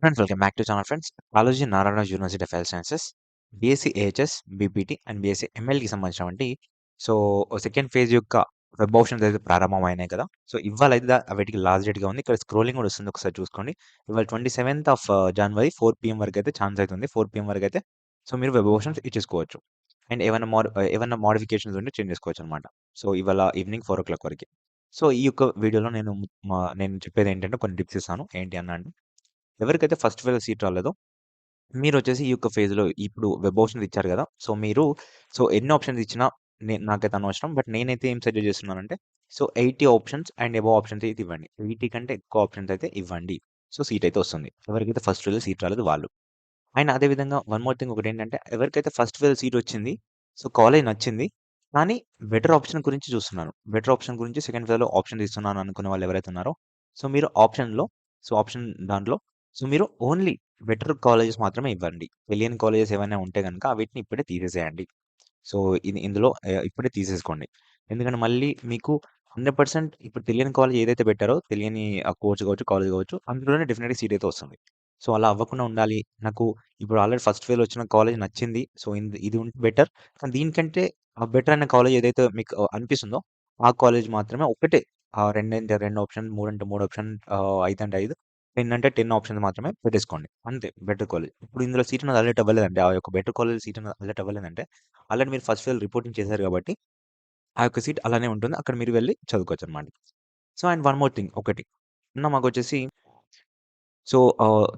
Friends welcome back to channel friends college Narayana university of health sciences BSc AHS BPT and BSc ఎంఎల్కి సంబంధించినటువంటి so second phase యొక్క web options అయితే ప్రారంభమైనాయి కదా. So ఇవాళ అయితే వాటికి వీటికి లాస్ట్ డేట్గా ఉంది. ఇక్కడ స్క్రోలింగ్ కూడా వస్తుంది ఒకసారి చూసుకోండి. ఇవాళ twenty seventh of January four PM వరకు అయితే ఛాన్స్ అవుతుంది ఫోర్ పిఎం వరకు అయితే. సో మీరు వెబ్ ఆప్షన్స్ ఇచ్చేసుకోవచ్చు అండ్ ఏమైనా మోడ్ ఏమైనా మోడిఫికేషన్స్ ఉంటే చేంజ్ చేసుకోవచ్చు అనమాట సో ఇవాళ ఈవినింగ్ ఫోర్ ఓ క్లాక్ వరకు. సో ఈ యొక్క వీడియోలో నేను నేను చెప్పేది ఏంటంటే కొన్ని టిప్స్ ఇస్తాను. ఏంటి అన్న అంటే ఎవరికైతే ఫస్ట్ ఫేజ్ సీట్ రాలేదో మీరు వచ్చేసి ఈ యొక్క ఫేజ్‌లో ఇప్పుడు వెబ్ ఆప్షన్స్ ఇచ్చారు గదా! సో మీరు సో ఎన్ని ఆప్షన్స్ ఇచ్చినా నే నాకైతే అనవసరం. బట్ నేనైతే ఏం సజెస్ట్ చేస్తున్నానంటే so 80 options and above options అయితే ఇవ్వండి. 80 కంటే ఎక్కువ ఆప్షన్స్ అయితే ఇవ్వండి. సో సీట్ అయితే వస్తుంది. ఎవరికైతే ఫస్ట్ ఫేజ్‌లో సీట్ రాలేదు వాళ్ళు. అండ్ అదే విధంగా వన్ మోర్ థింగ్ ఒకటేంటంటే ఎవరికైతే ఫస్ట్ ఫేజ్ సీట్ వచ్చింది. సో కాలేజ్ నచ్చింది. కానీ బెటర్ ఆప్షన్ గురించి చూస్తున్నాను. బెటర్ ఆప్షన్ గురించి సెకండ్ ఫేజ్‌లో ఆప్షన్ ఇస్తున్నాను అనుకునే వాళ్ళు ఎవరైతే ఉన్నారో సో మీరు ఆప్షన్‌లో సో ఆప్షన్ దాంట్లో సో మీరు ఓన్లీ బెటర్ కాలేజెస్ మాత్రమే ఇవ్వండి. తెలియని కాలేజెస్ ఏమైనా ఉంటే కనుక వీటిని ఇప్పుడే తీసేసేయండి. సో ఇది ఇందులో ఇప్పుడే తీసేసుకోండి. ఎందుకంటే మళ్ళీ మీకు 100% ఇప్పుడు తెలియని కాలేజ్ ఏదైతే పెట్టారో తెలియని ఆహ్, కోర్స్ కావచ్చు, కాలేజ్ కావచ్చు అందులోనే డెఫినెట్గా సీట్ అయితే వస్తుంది. సో అలా అవ్వకుండా ఉండాలి. నాకు ఇప్పుడు ఆల్రెడీ ఫస్ట్ ఫెయిల్ వచ్చిన కాలేజ్ నచ్చింది. సో ఇది ఉంటే బెటర్. కానీ దీనికంటే ఆ బెటర్ అయిన కాలేజ్ ఏదైతే మీకు అనిపిస్తుందో ఆ కాలేజ్ మాత్రమే ఒకటే రెండు రెండంటే రెండు ఆప్షన్, మూడు అంటే మూడు ఆప్షన్ ఐదు అంటే ఐదు 10 అంటే 10 ఆప్షన్స్ మాత్రమే పెట్టేసుకోండి. అంతే బెటర్ కాలేజ్. ఇప్పుడు ఇందులో సీట్ అనేది అలర్ట్ అవ్వలేదంటే ఆ యొక్క బెటర్ కాలేజ్ సీట్ అనేది అలర్ట్ అవ్వలేదంటే ఆల్రెడీ మీరు ఫస్ట్ ఫేజ్ రిపోర్టింగ్ చేశారు కాబట్టి ఆ యొక్క సీట్ అలానే ఉంటుంది. అక్కడ మీరు వెళ్ళి చదువుకోవచ్చు అనమాట so and one more thing ఒకటి. అన్న మాకొచ్చేసి సో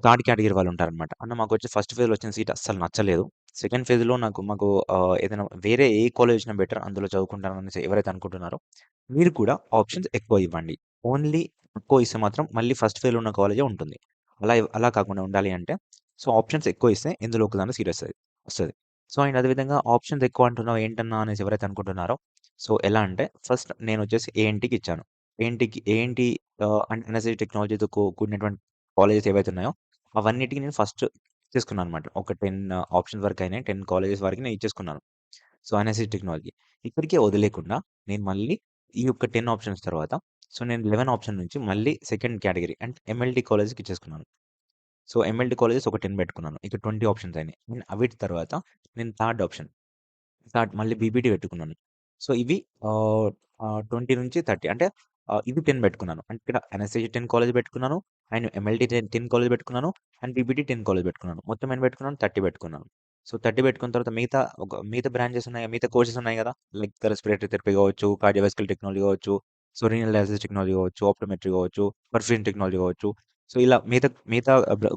థర్డ్ కేటగిరీ వాళ్ళు ఉంటారనమాట. అన్న మాకు వచ్చి ఫస్ట్ ఫేజ్‌లో వచ్చిన సీట్ అస్సలు నచ్చలేదు. సెకండ్ ఫేజ్‌లో నాకు మాకు ఏదైనా వేరే ఏ కాలేజ్ వచ్చినా బెటర్ అందులో చదువుకుంటాను అనేసి ఎవరైతే అనుకుంటున్నారో మీరు కూడా ఆప్షన్స్ ఎక్కువ ఇవ్వండి. ఓన్లీ ఎక్కువ ఇస్తే మాత్రం మళ్ళీ ఫస్ట్ ఫెయిల్ ఉన్న కాలేజే ఉంటుంది. అలా అలా కాకుండా ఉండాలి అంటే సో ఆప్షన్స్ ఎక్కువ ఇస్తే ఇందులో ఒకదాన్ని సీరియస్ వస్తుంది సో అండ్ అదే విధంగా ఆప్షన్స్ ఎక్కువ అంటున్నావు ఏంటన్నా అనేసి ఎవరైతే అనుకుంటున్నారో సో ఎలా అంటే ఫస్ట్ నేను వచ్చేసి ఏఎన్‌టీకి ఇచ్చాను. ఏఎన్‌టీకి ఏఎన్‌టీ అండ్ ఎన్ఎస్‌సి టెక్నాలజీతో కూడినటువంటి కాలేజెస్ ఏవైతే ఉన్నాయో అవన్నిటికీ నేను ఫస్ట్ ఇచ్చేసుకున్నాననమాట. ఒక 10 ఆప్షన్స్ వరకు అయినా టెన్ కాలేజెస్ వరకు నేను ఇచ్చేసుకున్నాను. So NSC technology. ఇక్కడికే వదిలేకుండా నేను మళ్ళీ ఈ యొక్క 10 ఆప్షన్స్ తర్వాత సో నేను 11 ఆప్షన్ నుంచి మళ్ళీ సెకండ్ కేటగిరీ అండ్ ఎంఎల్డి కాలేజ్‌కి ఇచ్చేసుకున్నాను. సో ఎంఎల్డి కాలేజెస్ ఒక 10 పెట్టుకున్నాను. ఇక 20 ఆప్షన్స్ అయినాయి. అండ్ అవిటి తర్వాత నేను థర్డ్ ఆప్షన్ థర్డ్ మళ్ళీ బీబీటీ పెట్టుకున్నాను. సో ఇవి ట్వంటీ నుంచి 30 అంటే ఇవి 10 పెట్టుకున్నాను. అంటే ఇక్కడ ఎన్ఎస్‌సి 10 కాలేజ్ పెట్టుకున్నాను. అండ్ ఎంఎల్టీ 10 10 కాలేజ్ పెట్టుకున్నాను. అండ్ బీబీటీ టెన్ కాలేజ్ పెట్టుకున్నాను. మొత్తం ఎన్ని పెట్టుకున్నాను 30 పెట్టుకున్నాను. సో 30 పెట్టుకున్న తర్వాత మిగతా ఒక మిగతా బ్రాంచెస్ ఉన్నాయి. మిగతా కోర్సెస్ ఉన్నాయి కదా లైక్ రెస్పిరేటరీ థెరపీ కావచ్చు, కార్డియోవాస్కల్ టెక్నాలజీ కావచ్చు, సో రీనల్ డయాలసిస్ టెక్నాలజీ కావచ్చు, ఆప్టోమెట్రీ కావచ్చు, పర్ఫ్యూజన్ టెక్నాలజీ కావచ్చు. సో ఇలా మిగతా మిగతా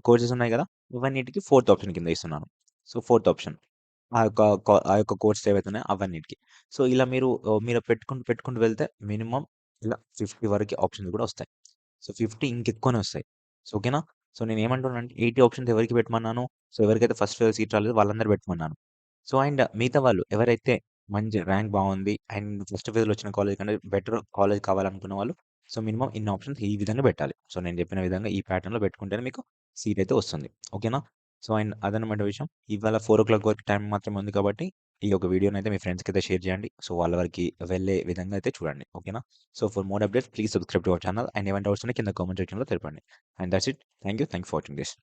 కోర్సెస్ ఉన్నాయి కదా ఇవన్నిటికి ఫోర్త్ ఆప్షన్ కింద ఇస్తున్నాను. So fourth option. ఆ యొక్క ఆ యొక్క కోర్సెస్ ఏవైతే ఉన్నాయో అవన్నిటికి. సో ఇలా మీరు మీరు పెట్టుకుంటూ పెట్టుకుంటూ వెళ్తే మినిమం ఇలా ఫిఫ్టీ వరకు ఆప్షన్స్ కూడా వస్తాయి. సో 50 ఇంకెక్కువనే వస్తాయి. సో ఓకేనా? సో నేను ఏమంటున్నాను అంటే ఎయిటీ ఆప్షన్స్ ఎవరికి పెట్టమన్నాను? సో ఎవరికైతే ఫస్ట్ ఫేజ్ సీట్ రాలేదు వాళ్ళందరూ పెట్టమన్నాను. సో అండ్ మిగతా వాళ్ళు ఎవరైతే మంచి ర్యాంక్ బాగుంది అండ్ ఫస్ట్ ఫేజ్‌లో వచ్చిన కాలేజ్ కంటే బెటర్ కాలేజ్ కావాలనుకున్న వాళ్ళు సో మినిమం ఇన్ని ఆప్షన్స్ ఈ విధంగా పెట్టాలి. సో నేను చెప్పిన విధంగా ఈ ప్యాటర్న్‌లో పెట్టుకుంటేనే మీకు సీట్ అయితే వస్తుంది. ఓకేనా? సో అండ్ అదనమాట విషయం. ఇవాళ 4:00 వరకు టైం మాత్రమే ఉంది కాబట్టి ఈ యొక్క వీడియోనైతే మీ ఫ్రెండ్స్కి అయితే షేర్ చేయండి. సో వాళ్ళ వరకు వెళ్ళే విధంగా అయితే చూడండి. ఓకేనా? So for more updates please subscribe to our channel and ఏమైనా డౌట్స్ ఉన్నాయి కింద కామెంట్ సెక్షన్‌లో తెలపండి. And that's it. Thank you. Thank for watching this.